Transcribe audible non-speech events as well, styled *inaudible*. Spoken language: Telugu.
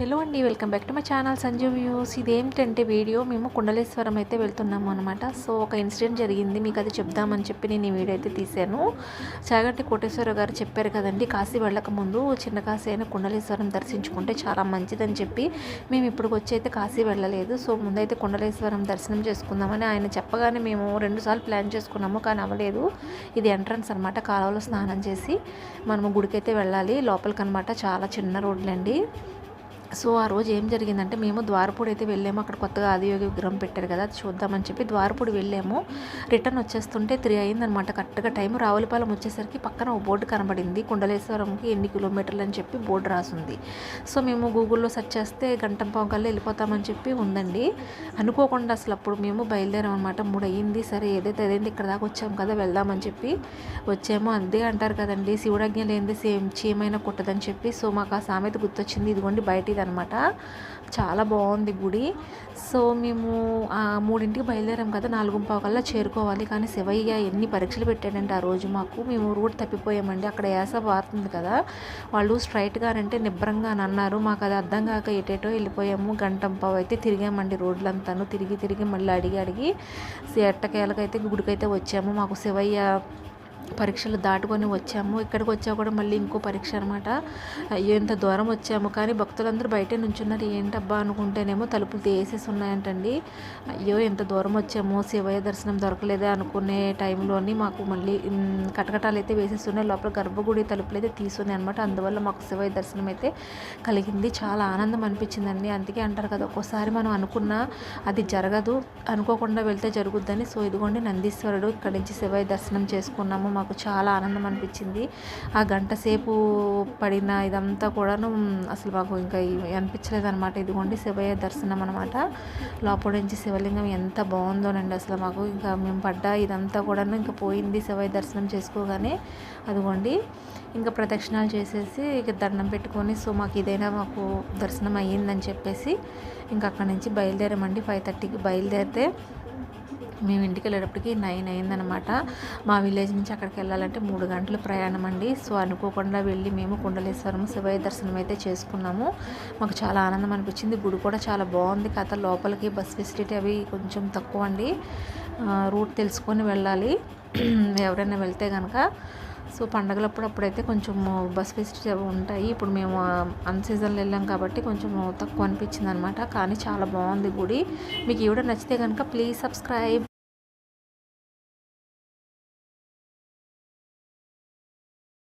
హలో అండి welcome back to my channel Sanjeev views. ఇదేమిటంటే video? మేము కుండలేశ్వరం అయితే వెళ్తున్నాము అనమాట సో ఒక ఇన్సిడెంట్ జరిగింది మీకు అది చెప్దామని చెప్పి నేను ఈ వీడియో అయితే తీశాను. చాగంటి కోటేశ్వర గారు చెప్పారు కదండి కాశీ వెళ్ళక ముందు చిన్న కాశీ అయిన కుండలేశ్వరం దర్శించుకుంటే చాలా మంచిదని చెప్పి మేము ఇప్పుడు వచ్చి అయితే కాశీ వెళ్ళలేదు. సో ముందైతే కుండలేశ్వరం దర్శనం చేసుకుందామని ఆయన చెప్పగానే మేము రెండుసార్లు ప్లాన్ చేసుకున్నాము కానీ అవ్వలేదు. ఇది ఎంట్రన్స్ అనమాట కాలువలో స్నానం చేసి మనము గుడికైతే వెళ్ళాలి. లోపలికి అనమాట చాలా చిన్న రోడ్లండి. సో ఆ రోజు ఏం జరిగిందంటే మేము ద్వారపూడి అయితే వెళ్ళాము. అక్కడ కొత్తగా ఆదియోగి విగ్రహం పెట్టారు కదా అది చూద్దామని చెప్పి ద్వారపూడి వెళ్ళాము. రిటర్న్ వచ్చేస్తుంటే త్రీ అయిందనమాట కరెక్ట్గా టైం రావులపాలెం వచ్చేసరికి పక్కన ఒక బోర్డు కనబడింది. కుండలేశ్వరంకి ఎన్ని కిలోమీటర్లు అని చెప్పి బోర్డు రాసింది. సో మేము గూగుల్లో సెర్చ్ చేస్తే గంట పావు కల్లా వెళ్ళిపోతామని చెప్పి ఉందండి. అనుకోకుండా అసలు అప్పుడు మేము బయలుదేరాం అనమాట మూడు అయ్యింది. సరే ఏదైతే అదేంటి ఇక్కడ దాకా వచ్చాము కదా వెళ్దామని చెప్పి వచ్చాము. అంతే అంటారు కదండి. శివుడజ్ఞ లేనిది సేమ్ చీమైనా కుట్టదని చెప్పి సో మాకు ఆ సామెత గుర్తొచ్చింది. ఇదిగోండి బయట అనమాట చాలా బాగుంది గుడి. సో మేము ఆ మూడింటికి బయలుదేరాం కదా నాలుగు కల్లా చేరుకోవాలి. కానీ శివయ్య ఎన్ని పరీక్షలు పెట్టాడంటే ఆ రోజు మాకు మేము రూట్ తప్పిపోయామండి. అక్కడ యాస పారుతుంది కదా వాళ్ళు స్ట్రైట్గా అంటే నిబ్రంగా అని అన్నారు. మాకు అది అర్థం కాక ఎటేటో వెళ్ళిపోయాము. గంట పావు అయితే తిరిగామండి రోడ్లంతాను. తిరిగి తిరిగి మళ్ళీ అడిగి అడిగి ఎట్టకేలకైతే గుడికైతే వచ్చాము. మాకు శివయ్య పరీక్షలు దాటుకొని వచ్చాము. ఇక్కడికి వచ్చా కూడా మళ్ళీ ఇంకో పరీక్ష అనమాట అయ్యో ఇంత దూరం వచ్చాము. కానీ భక్తులందరూ బయటే నుంచున్నారు. ఏంటబ్బా అనుకుంటేనేమో తలుపులు తీసేసి ఉన్నాయంటండి. అయ్యో ఎంత దూరం వచ్చాము. శివయ్య దర్శనం దొరకలేదే అనుకునే టైంలోని మాకు మళ్ళీ కటకటాలు అయితే వేసేస్తున్నాయి. లోపల గర్భగుడి తలుపులు అయితే తీసున్నాయి అనమాట అందువల్ల మాకు శివయ్య దర్శనం అయితే కలిగింది. చాలా ఆనందం అనిపించిందండి. అందుకే అంటారు కదా ఒక్కోసారి మనం అనుకున్న అది జరగదు. అనుకోకుండా వెళ్తే జరుగుద్దని. సో ఇదిగోండి నందీశ్వరుడు ఇక్కడి నుంచి శివయ్య దర్శనం చేసుకున్నాము. మాకు చాలా ఆనందం అనిపించింది. ఆ గంట సేపు పడిన ఇదంతా కూడాను అసలు మాకు ఇంకా అనిపించలేదు అనమాట ఇదిగోండి శివయ్య దర్శనం అనమాట లోపల నుంచి శివలింగం ఎంత బాగుందోనండి అసలు మాకు. ఇంకా మేము పడ్డ ఇదంతా కూడాను ఇంకా పోయింది శివయ్య దర్శనం చేసుకోగానే. అదిగోండి. ఇంకా ప్రదక్షిణాలు చేసేసి ఇక దండం పెట్టుకొని సో మాకు ఇదైనా మాకు దర్శనం అయ్యిందని చెప్పేసి ఇంకా అక్కడి నుంచి బయలుదేరామండి. ఫైవ్ థర్టీకి బయలుదేరితే మేము ఇంటికి వెళ్ళేటప్పటికి నైన్ అయిందనమాట. మా విలేజ్ నుంచి అక్కడికి వెళ్ళాలంటే మూడు గంటల ప్రయాణం అండి. సో అనుకోకుండా వెళ్ళి మేము కుండలేశ్వరం శివయ్య దర్శనం అయితే చేసుకున్నాము. మాకు చాలా ఆనందం అనిపించింది. గుడి కూడా చాలా బాగుంది. కథ లోపలికి బస్ ఫెసిలిటీ అవి కొంచెం తక్కువ అండి. రూట్ తెలుసుకొని వెళ్ళాలి. *clears throat* ఎవరైనా వెళ్తే కనుక సో పండగలప్పుడు అప్పుడైతే కొంచెం బస్ ఫెసిలిటీ అవి ఉంటాయి. ఇప్పుడు మేము అన్ సీజన్లో వెళ్ళాం కాబట్టి కొంచెం తక్కువ అనిపించింది అనమాట కానీ చాలా బాగుంది గుడి. మీకు ఈ వీడియో నచ్చితే కనుక ప్లీజ్ సబ్స్క్రైబ్.